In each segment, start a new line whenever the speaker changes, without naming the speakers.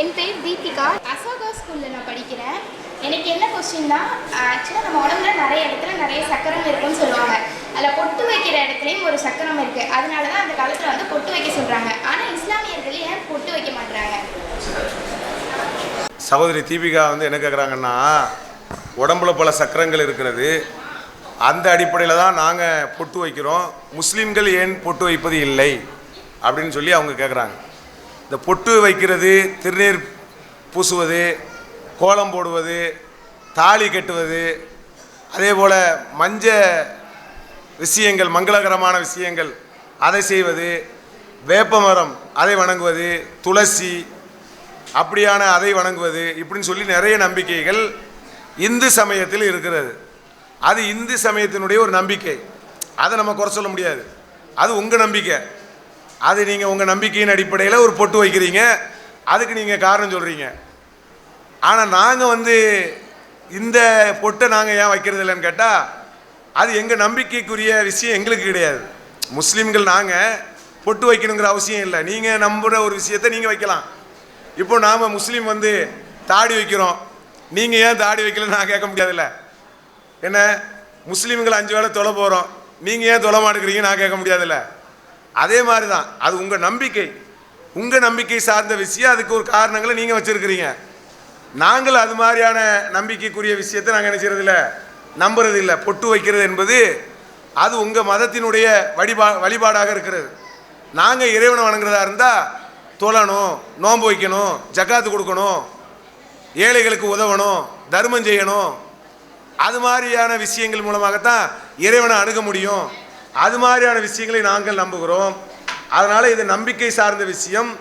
என் பேர் தீபிகா. அசோகா ஸ்கூலில் நான் படிக்கிறேன். எனக்கு என்ன கொஸ்டின்னா ஆக்சுவலாக நம்ம உடம்புல நிறைய இடத்துல நிறைய சக்கரம் இருக்குன்னு சொல்லுவாங்க. அதில் பொட்டு வைக்கிற இடத்துலையும் ஒரு சக்கரம் இருக்குது அதனால தான் அந்த காலத்தில் வந்து பொட்டு வைக்க சொல்கிறாங்க ஆனால் இஸ்லாமியர்கள் ஏன் பொட்டு வைக்க மாட்றாங்க?
சகோதரி தீபிகா வந்து என்ன கேட்குறாங்கன்னா உடம்புல பல சக்கரங்கள் இருக்கிறது. அந்த அடிப்படையில் தான் நாங்கள் பொட்டு வைக்கிறோம். முஸ்லீம்கள் ஏன் பொட்டு வைப்பது இல்லை? அப்படின்னு சொல்லி அவங்க கேட்குறாங்க இந்த பொட்டு வைக்கிறது திருநீர் பூசுவது கோலம் போடுவது தாலி கட்டுவது அதே போல் மஞ்ச விஷயங்கள் மங்களகரமான விஷயங்கள் அதை செய்வது வேப்பமரம் அதை வணங்குவது துளசி அப்படியான அதை வணங்குவது இப்படின்னு சொல்லி நிறைய நம்பிக்கைகள் இந்து சமயத்தில் இருக்கிறது. அது இந்து சமயத்தினுடைய ஒரு நம்பிக்கை. அதை நம்ம குறை சொல்ல முடியாது. அது உங்கள் நம்பிக்கை. அது நீங்கள் உங்கள் நம்பிக்கையின் அடிப்படையில் ஒரு பொட்டு வைக்கிறீங்க. அதுக்கு நீங்கள் காரணம் சொல்கிறீங்க ஆனால் நாங்கள் வந்து இந்த பொட்டை நாங்கள் ஏன் வைக்கிறது இல்லைன்னு கேட்டால் அது எங்கள் நம்பிக்கைக்குரிய விஷயம் எங்களுக்கு கிடையாது. முஸ்லீம்கள் நாங்கள் பொட்டு வைக்கணுங்கிற அவசியம் இல்லை. நீங்கள் நம்புகிற ஒரு விஷயத்தை நீங்கள் வைக்கலாம். இப்போ நாம் முஸ்லீம் வந்து தாடி வைக்கிறோம். நீங்கள் ஏன் தாடி வைக்கலன்னு நான் கேட்க முடியாதுல்ல. என்ன? முஸ்லீம்கள் அஞ்சு வேளை தொலை போகிறோம் நீங்கள் ஏன் தொலை மாட்டுக்கிறீங்க நான் கேட்க முடியாதுல்ல. அதே மாதிரி தான் அது உங்கள் நம்பிக்கை. உங்கள் நம்பிக்கை சார்ந்த விஷயம் அதுக்கு ஒரு காரணங்களை நீங்கள் வச்சுருக்கிறீங்க. நாங்கள் அது மாதிரியான நம்பிக்கைக்குரிய விஷயத்தை நாங்கள் என்ன நம்புறதில்லை. நம்புறது இல்லை பொட்டு வைக்கிறது என்பது அது உங்கள் மதத்தினுடைய வழிபா வழிபாடாக இருக்கிறது. நாங்கள் இறைவனை வணங்குறதா இருந்தால் தொழணும் நோன்பு வைக்கணும் ஜக்காத்து கொடுக்கணும் ஏழைகளுக்கு உதவணும் தர்மம் செய்யணும். அது மாதிரியான விஷயங்கள் மூலமாகத்தான் இறைவனை அணுக முடியும். அது மாதிரியான விஷயங்களை நாங்கள் நம்புகிறோம். அதனால் இது நம்பிக்கை சார்ந்த விஷயம்.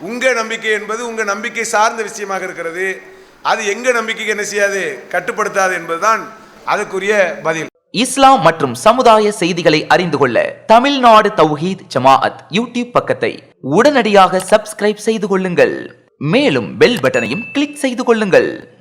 உங்கள் நம்பிக்கை என்பது உங்கள் நம்பிக்கை சார்ந்த விஷயமாக இருக்கிறது. அது எங்கள் நம்பிக்கைக்கு என்ன செய்யாது? கட்டுப்படுத்தாது என்பதுதான் அதுக்குரிய பதில்.
இஸ்லாம் மற்றும் சமுதாய செய்திகளை அறிந்து கொள்ள தமிழ்நாடு தௌஹீத் ஜமாஅத் யூடியூப் பக்கத்தை உடனடியாக சப்ஸ்கிரைப் செய்து கொள்ளுங்கள். மேலும் பெல் பட்டனையும் கிளிக் செய்து கொள்ளுங்கள்.